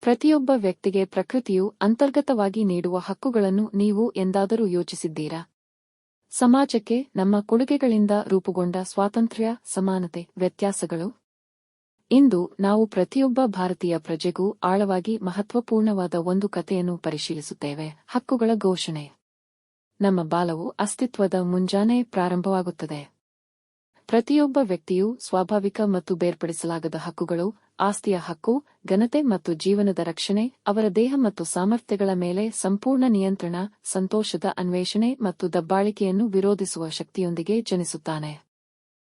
ಪ್ರತಿಯೊಬ್ಬ ವ್ಯಕ್ತಿಗೆ ಪ್ರಕೃತಿಯು ಅಂತರ್ಗತವಾಗಿ ನೀಡುವ ಹಕ್ಕುಗಳನ್ನು ನೀವು ಎಂದಾದರೂ ಯೋಚಿಸಿದ್ದೀರಾ? ಸಮಾಜಕ್ಕೆ ನಮ್ಮ ಕೊಡುಗೆಗಳಿಂದ ರೂಪುಗೊಂಡ ಸ್ವಾತಂತ್ರ್ಯ, ಸಮಾನತೆ, ವ್ಯತ್ಯಾಸಗಳು? ಇಂದು ನಾವು ಪ್ರತಿಯೊಬ್ಬ ಭಾರತೀಯ ಪ್ರಜೆಗೂ ಆಳವಾಗಿ ಮಹತ್ವಪೂರ್ಣವಾದ ಒಂದು ಕಥೆಯನ್ನು ಪರಿಶೀಲಿಸುತ್ತೇವೆ, ಹಕ್ಕುಗಳ ಘೋಷಣೆ. ನಮ್ಮ ಬಾಲವು ಅಸ್ತಿತ್ವದ ಮುಂಜಾನೆ ಪ್ರಾರಂಭವಾಗುತ್ತದೆ. ಪ್ರತಿಯೊಬ್ಬ ವ್ಯಕ್ತಿಯು ಸ್ವಾಭಾವಿಕ ಮತ್ತು ಬೇರ್ಪಡಿಸಲಾಗದ ಹಕ್ಕುಗಳು, ಆಸ್ತಿಯ ಹಕ್ಕು, ಘನತೆ ಮತ್ತು ಜೀವನದ ರಕ್ಷಣೆ, ಅವರ ದೇಹ ಮತ್ತು ಸಾಮರ್ಥ್ಯಗಳ ಮೇಲೆ ಸಂಪೂರ್ಣ ನಿಯಂತ್ರಣ, ಸಂತೋಷದ ಅನ್ವೇಷಣೆ ಮತ್ತು ದಬ್ಬಾಳಿಕೆಯನ್ನು ವಿರೋಧಿಸುವ ಶಕ್ತಿಯೊಂದಿಗೆ ಜನಿಸುತ್ತಾನೆ.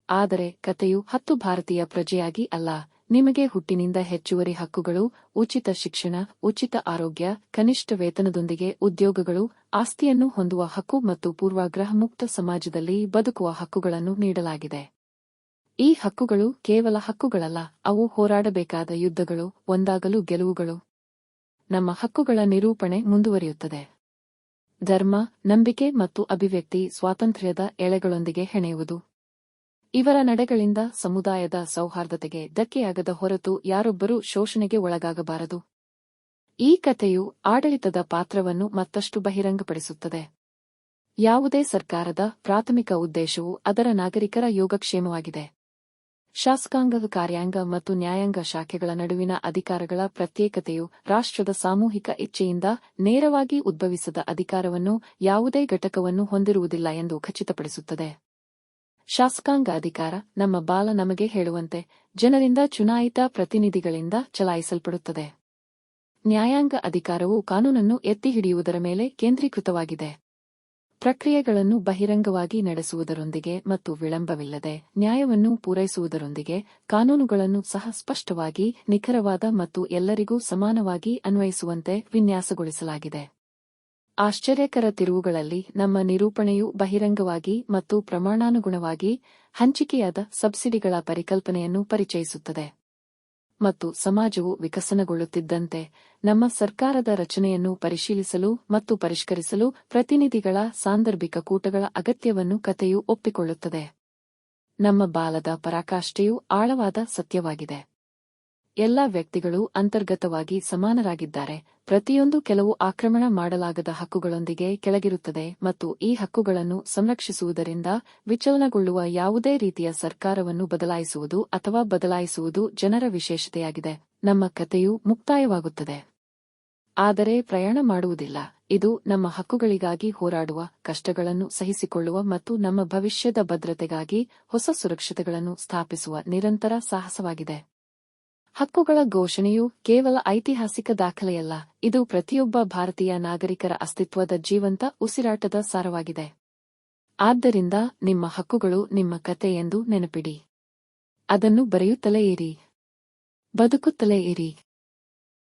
ಆದರೆ ಕಥೆಯು ಹತ್ತು ಭಾರತೀಯ ಪ್ರಜೆಯಾಗಿ ಅಲ್ಲ. ನಿಮಗೆ ಹುಟ್ಟಿನಿಂದ ಹೆಚ್ಚುವರಿ ಹಕ್ಕುಗಳು, ಉಚಿತ ಶಿಕ್ಷಣ, ಉಚಿತ ಆರೋಗ್ಯ, ಕನಿಷ್ಠ ವೇತನದೊಂದಿಗೆ ಉದ್ಯೋಗಗಳು, ಆಸ್ತಿಯನ್ನು ಹೊಂದುವ ಹಕ್ಕು ಮತ್ತು ಪೂರ್ವಾಗ್ರಹ ಮುಕ್ತ ಸಮಾಜದಲ್ಲಿ ಬದುಕುವ ಹಕ್ಕುಗಳನ್ನು ನೀಡಲಾಗಿದೆ. ಈ ಹಕ್ಕುಗಳು ಕೇವಲ ಹಕ್ಕುಗಳಲ್ಲ, ಅವು ಹೋರಾಡಬೇಕಾದ ಯುದ್ಧಗಳು, ಒಂದಾಗಲು ಗೆಲುವುಗಳು. ನಮ್ಮ ಹಕ್ಕುಗಳ ನಿರೂಪಣೆ ಮುಂದುವರಿಯುತ್ತದೆ. ಧರ್ಮ, ನಂಬಿಕೆ ಮತ್ತು ಅಭಿವ್ಯಕ್ತಿ ಸ್ವಾತಂತ್ರ್ಯದ ಎಳೆಗಳೊಂದಿಗೆ ಹೆಣೆಯುವುದು. ಇವರ ನಡೆಗಳಿಂದ ಸಮುದಾಯದ ಸೌಹಾರ್ದತೆಗೆ ಧಕ್ಕೆಯಾಗದ ಹೊರತು ಯಾರೊಬ್ಬರೂ ಶೋಷಣೆಗೆ ಒಳಗಾಗಬಾರದು. ಈ ಕಥೆಯು ಆಡಳಿತದ ಪಾತ್ರವನ್ನು ಮತ್ತಷ್ಟು ಬಹಿರಂಗಪಡಿಸುತ್ತದೆ. ಯಾವುದೇ ಸರ್ಕಾರದ ಪ್ರಾಥಮಿಕ ಉದ್ದೇಶವು ಅದರ ನಾಗರಿಕರ ಯೋಗಕ್ಷೇಮವಾಗಿದೆ. ಶಾಸಕಾಂಗ ಕಾರ್ಯಾಂಗ ಮತ್ತು ನ್ಯಾಯಾಂಗ ಶಾಖೆಗಳ ನಡುವಿನ ಅಧಿಕಾರಗಳ ಪ್ರತ್ಯೇಕತೆಯು ರಾಷ್ಟ್ರದ ಸಾಮೂಹಿಕ ಇಚ್ಛೆಯಿಂದ ನೇರವಾಗಿ ಉದ್ಭವಿಸದ ಅಧಿಕಾರವನ್ನು ಯಾವುದೇ ಘಟಕವನ್ನು ಹೊಂದಿರುವುದಿಲ್ಲ ಎಂದು ಖಚಿತಪಡಿಸುತ್ತದೆ. ಶಾಸಕಾಂಗ ಅಧಿಕಾರ ನಮ್ಮ ಬಾಲ ನಮಗೆ ಹೇಳುವಂತೆ ಜನರಿಂದ ಚುನಾಯಿತ ಪ್ರತಿನಿಧಿಗಳಿಂದ ಚಲಾಯಿಸಲ್ಪಡುತ್ತದೆ. ನ್ಯಾಯಾಂಗ ಅಧಿಕಾರವು ಕಾನೂನನ್ನು ಎತ್ತಿ ಹಿಡಿಯುವುದರ ಮೇಲೆ ಕೇಂದ್ರೀಕೃತವಾಗಿದೆ. ಪ್ರಕ್ರಿಯೆಗಳನ್ನು ಬಹಿರಂಗವಾಗಿ ನಡೆಸುವುದರೊಂದಿಗೆ ಮತ್ತು ವಿಳಂಬವಿಲ್ಲದೆ ನ್ಯಾಯವನ್ನು ಪೂರೈಸುವುದರೊಂದಿಗೆ ಕಾನೂನುಗಳನ್ನು ಸಹ ಸ್ಪಷ್ಟವಾಗಿ, ನಿಖರವಾದ ಮತ್ತು ಎಲ್ಲರಿಗೂ ಸಮಾನವಾಗಿ ಅನ್ವಯಿಸುವಂತೆ ವಿನ್ಯಾಸಗೊಳಿಸಲಾಗಿದೆ. ಆಶ್ಚರ್ಯಕರ ತಿರುವುಗಳಲ್ಲಿ ನಮ್ಮ ನಿರೂಪಣೆಯು ಬಹಿರಂಗವಾಗಿ ಮತ್ತು ಪ್ರಮಾಣಾನುಗುಣವಾಗಿ ಹಂಚಿಕೆಯಾದ ಸಬ್ಸಿಡಿಗಳ ಪರಿಕಲ್ಪನೆಯನ್ನು ಪರಿಚಯಿಸುತ್ತದೆ. ಮತ್ತು ಸಮಾಜವು ವಿಕಸನಗೊಳ್ಳುತ್ತಿದ್ದಂತೆ ನಮ್ಮ ಸರ್ಕಾರದ ರಚನೆಯನ್ನು ಪರಿಶೀಲಿಸಲು ಮತ್ತು ಪರಿಷ್ಕರಿಸಲು ಪ್ರತಿನಿಧಿಗಳ ಸಾಂದರ್ಭಿಕ ಕೂಟಗಳ ಅಗತ್ಯವನ್ನು ಕಥೆಯು ಒಪ್ಪಿಕೊಳ್ಳುತ್ತದೆ. ನಮ್ಮ ಬಾಲದ ಪರಾಕಾಷ್ಠೆಯು ಆಳವಾದ ಸತ್ಯವಾಗಿದೆ. ಎಲ್ಲ ವ್ಯಕ್ತಿಗಳು ಅಂತರ್ಗತವಾಗಿ ಸಮಾನರಾಗಿದ್ದಾರೆ. ಪ್ರತಿಯೊಂದು ಕೆಲವು ಆಕ್ರಮಣ ಮಾಡಲಾಗದ ಹಕ್ಕುಗಳೊಂದಿಗೆ ಕೆಳಗಿರುತ್ತದೆ ಮತ್ತು ಈ ಹಕ್ಕುಗಳನ್ನು ಸಂರಕ್ಷಿಸುವುದರಿಂದ ವಿಚಲನಗೊಳ್ಳುವ ಯಾವುದೇ ರೀತಿಯ ಸರ್ಕಾರವನ್ನು ಬದಲಾಯಿಸುವುದು ಅಥವಾ ಬದಲಾಯಿಸುವುದು ಜನರ ವಿಶೇಷತೆಯಾಗಿದೆ. ನಮ್ಮ ಕಥೆಯು ಮುಕ್ತಾಯವಾಗುತ್ತದೆ. ಆದರೆ ಪ್ರಯಾಣ ಮಾಡುವುದಿಲ್ಲ. ಇದು ನಮ್ಮ ಹಕ್ಕುಗಳಿಗಾಗಿ ಹೋರಾಡುವ, ಕಷ್ಟಗಳನ್ನು ಸಹಿಸಿಕೊಳ್ಳುವ ಮತ್ತು ನಮ್ಮ ಭವಿಷ್ಯದ ಭದ್ರತೆಗಾಗಿ ಹೊಸ ಸುರಕ್ಷತೆಗಳನ್ನು ಸ್ಥಾಪಿಸುವ ನಿರಂತರ ಸಾಹಸವಾಗಿದೆ. ಹಕ್ಕುಗಳ ಘೋಷಣೆಯು ಕೇವಲ ಐತಿಹಾಸಿಕ ದಾಖಲೆಯಲ್ಲ, ಇದು ಪ್ರತಿಯೊಬ್ಬ ಭಾರತೀಯ ನಾಗರಿಕರ ಅಸ್ತಿತ್ವದ ಜೀವಂತ ಉಸಿರಾಟದ ಸಾರವಾಗಿದೆ. ಆದ್ದರಿಂದ ನಿಮ್ಮ ಹಕ್ಕುಗಳು ನಿಮ್ಮ ಕತೆ ಎಂದು ನೆನಪಿಡಿ. ಅದನ್ನು ಬರೆಯುತ್ತಲೇ ಇರಿ. ಬದುಕುತ್ತಲೇ ಇರಿ.